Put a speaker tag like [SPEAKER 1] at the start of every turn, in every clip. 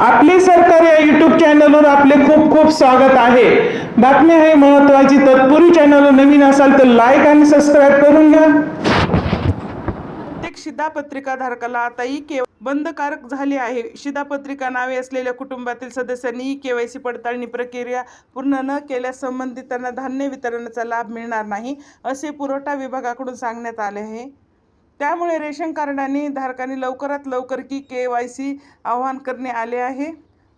[SPEAKER 1] आपले सरकार या युट्यूब चॅनलवर आपले खूप खूप स्वागत आहे. बातमी आहे महत्वाची तत्पूर्वी चॅनलवर नवीन असाल तर लाईक आणि सबस्क्राईब करून घ्या. प्रत्येक शिधापत्रिका धारकाला आता ई के बंधकारक झाली आहे. शिधापत्रिका नावे असलेल्या कुटुंबातील सदस्यांनी ई केवायसी पडताळणी प्रक्रिया पूर्ण न केल्यास संबंधितांना धान्य वितरणाचा लाभ मिळणार नाही असे पुरवठा विभागाकडून सांगण्यात आले आहे. त्यामुळे रेशन कार्डाने धारकांनी लवकरात लवकर की के वाय सी आवाहन करणे आले आहे.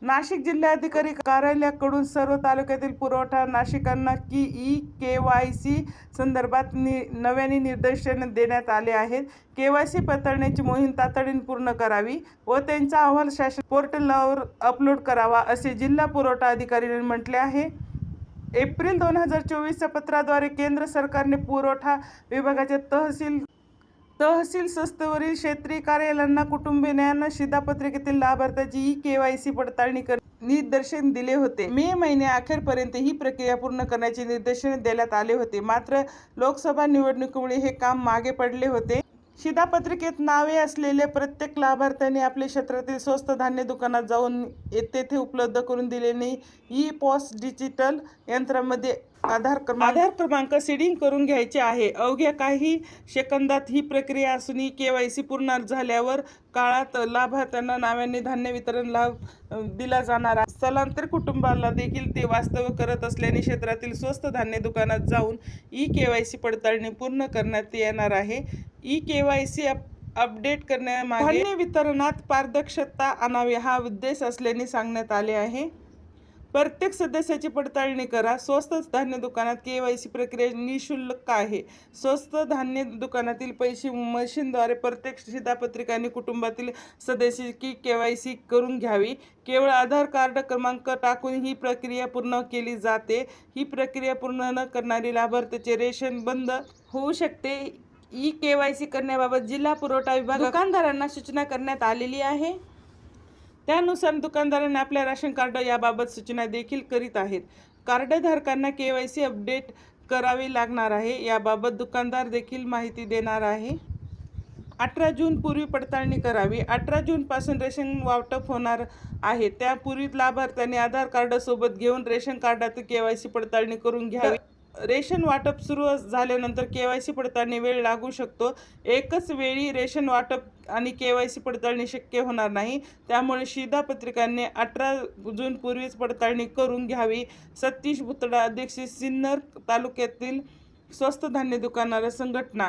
[SPEAKER 1] नाशिक जिल्हाधिकारी कार्यालयाकडून सर्व तालुक्यातील पुरवठा नाशिकांना की ई के वाय सी संदर्भात नि नव्याने निर्देशन देण्यात आले आहेत. के वाय सी पडताळण्याची मोहीम तातडीने पूर्ण करावी व त्यांचा अहवाल शासन पोर्टलवर अपलोड करावा असे जिल्हा पुरवठा अधिकाऱ्यांनी म्हटले आहे. एप्रिल दोन हजार चोवीसच्या पत्राद्वारे केंद्र सरकारने पुरवठा विभागाच्या तहसील तहसील संस्थेवरील क्षेत्रीय कार्यालयांना कुटुंबियांना शिधापत्रिकेतील लाभार्थ्याची ई के वाय सी पडताळणी कर निर्देशन दिले होते. मे महिने अखेरपर्यंत ही प्रक्रिया पूर्ण करण्याचे निर्देशन देण्यात आले होते. मात्र लोकसभा निवडणुकीमुळे हे काम मागे पडले होते. शिधापत्रिकेत नावे असलेल्या प्रत्येक लाभार्थ्याने आपल्या क्षेत्रातील स्वस्त धान्य दुकानात जाऊन तेथे उपलब्ध करून दिल्याने ई पॉस डिजिटल यंत्रामध्ये आधार क्रमांक आधार क्रमांक सीडिंग करून घ्यायचे आहे. अवघ्या काही सेकंदात ही प्रक्रिया असून ही के वाय सी पूर्ण झाल्यावर काळात लाभार्थ्यांना नाव्याने धान्य वितरण लाभ दिला जाणार आहे. स्थलांतर कुटुंबाला देखील ते वास्तव करत असल्याने क्षेत्रातील स्वस्त धान्य दुकानात जाऊन ई के वाय सी पडताळणी पूर्ण करण्यात येणार आहे. E K Y C update करण्यामागे धान्य वितरणात पारदर्शकता आणावी हा उद्देश असल्याने सांगण्यात आले आहे. प्रत्येक सदस्याची पडताळणी करा. स्वस्त धान्य दुकानात के वाय सी प्रक्रिया निशुल्क आहे. स्वस्त धान्य दुकानातील पैसे मशीनद्वारे प्रत्येक शिधापत्रिकाने कुटुंबातील सदस्याची के वाय सी करून घ्यावी. केवळ आधार कार्ड क्रमांक टाकून ही प्रक्रिया पूर्ण केली जाते. ही प्रक्रिया पूर्ण न करणारी लाभार्थ्याचे रेशन बंद होऊ शकते. ई के वाय सी करण्याबाबत जिल्हा पुरवठा विभाग दुकानदारांना सूचना करण्यात आलेली आहे. त्यानुसार दुकानदारांनी आपल्या राशन कार्ड याबाबत सूचना देखील करीत आहेत. कार्डधारकांना के वाय सी अपडेट करावी लागणार आहे याबाबत दुकानदार देखील माहिती देणार आहे. अठरा जून पूर्वी पडताळणी करावी. अठरा जूनपासून रेशन वाटप होणार आहे. त्यापूर्वी लाभार्थ्यांनी आधार कार्डसोबत घेऊन रेशन कार्डात के वाय सी पडताळणी करून घ्यावी. रेशन वाटप सुरू झाल्यानंतर के वाय सी पडताळणी वेळ लागू शकतो. एकच वेळी रेशन वाटप आणि के वाय सी पडताळणी शक्य होणार नाही. त्यामुळे शिधापत्रिकांनी अठरा जून पूर्वीच पडताळणी करून घ्यावी. सतीश भुतडा अध्यक्ष सिन्नर तालुक्यातील स्वस्त धान्य दुकानाला संघटना